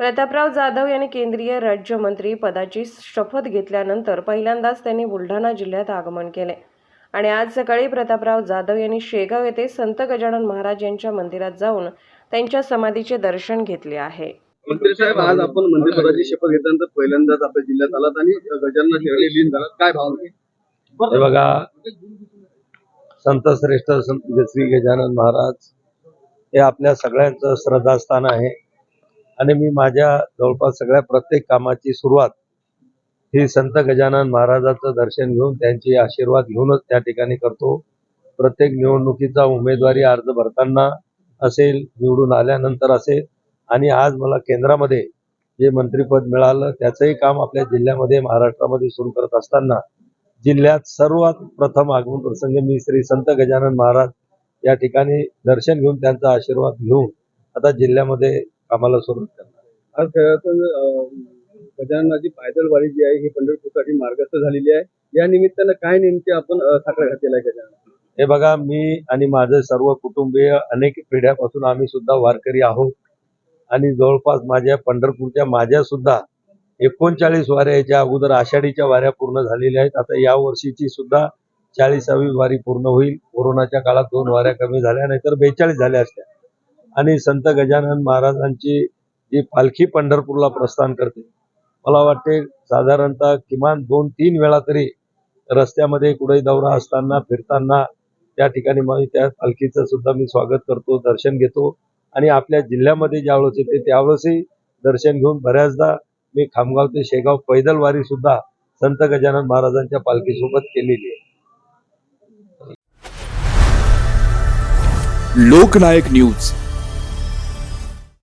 प्रतापराव जाधव यांनी केंद्रीय राज्यमंत्री पदाची शपथ घेतल्यानंतर पहिल्यांदाच त्यांनी बुलढाणा जिल्ह्यात आगमन केले. आणि आज सकाळी प्रतापराव जाधव यांनी शेगाव येथे संत गजानन महाराज यांच्या मंदिरात जाऊन त्यांच्या समाधीचे दर्शन घेतले आहे. मंत्री साहेब आज आपण मंत्रिपदाची शपथ घेतल्यानंतर पहिल्यांदाच आपल्या जिल्ह्यात आलात आणि गजानन काय भाव हे बघा संत श्रेष्ठ संत श्री गजानन महाराज हे आपल्या सगळ्यांचं श्रद्धास्थान आहे. आणि मी माझ्या जवळपास सगळ्या प्रत्येक कामाची सुरुवात ही संत गजानन महाराजाचं दर्शन घेऊन त्यांचे आशीर्वाद घेऊनच त्या ठिकाणी करतो. प्रत्येक निवडणुकीचा उमेदवारी अर्ज भरताना असेल निवडून आल्यानंतर असेल आणि आज मला केंद्रामध्ये जे मंत्रीपद मिळालं त्याचंही काम आपल्या जिल्ह्यामध्ये महाराष्ट्रामध्ये सुरू करत असताना जिल्ह्यात सर्वात प्रथम आगमन प्रसंग मी श्री संत गजानन महाराज या ठिकाणी दर्शन घेऊन त्यांचा आशीर्वाद घेऊन आता जिल्ह्यामध्ये कामाला सुरुवात करणार आज खरं तर गजाननाची पायदल वारी जी आहे ही पंढरपूरसाठी मार्गस्थ झालेली आहे. या निमित्तानं काय नेमके आपण साखर घातलेला आहे गजानन? हे बघा मी आणि माझे सर्व कुटुंबीय अनेक पिढ्यापासून आम्ही सुद्धा वारकरी आहोत. आणि जवळपास माझ्या पंढरपूरच्या माझ्या सुद्धा एकोणचाळीस वाऱ्या याच्या अगोदर आषाढीच्या वाऱ्या पूर्ण झालेल्या आहेत. आता या वर्षीची सुद्धा चाळीसावी वारी पूर्ण होईल. कोरोनाच्या काळात दोन वाऱ्या कमी झाल्या नाहीतर बेचाळीस झाल्या असत्या. आणि संत गजानन महाराजांची जी पालखी पंढरपूरला प्रस्थान करते. मला वाटते साधारणतः किमान दोन तीन वेळा तरी रस्त्यामध्ये कुठे दौरा असताना फिरताना त्या ठिकाणी मग त्या पालखीचं सुद्धा मी स्वागत करतो दर्शन घेतो. आणि आपल्या जिल्ह्यामध्ये ज्यावेळेस येते त्यावेळेसही दर्शन घेऊन बऱ्याचदा मी खामगाव ते शेगाव पैदल वारी सुद्धा संत गजानन महाराजांच्या पालखीसोबत केलेली आहे. लोकनायक न्यूज.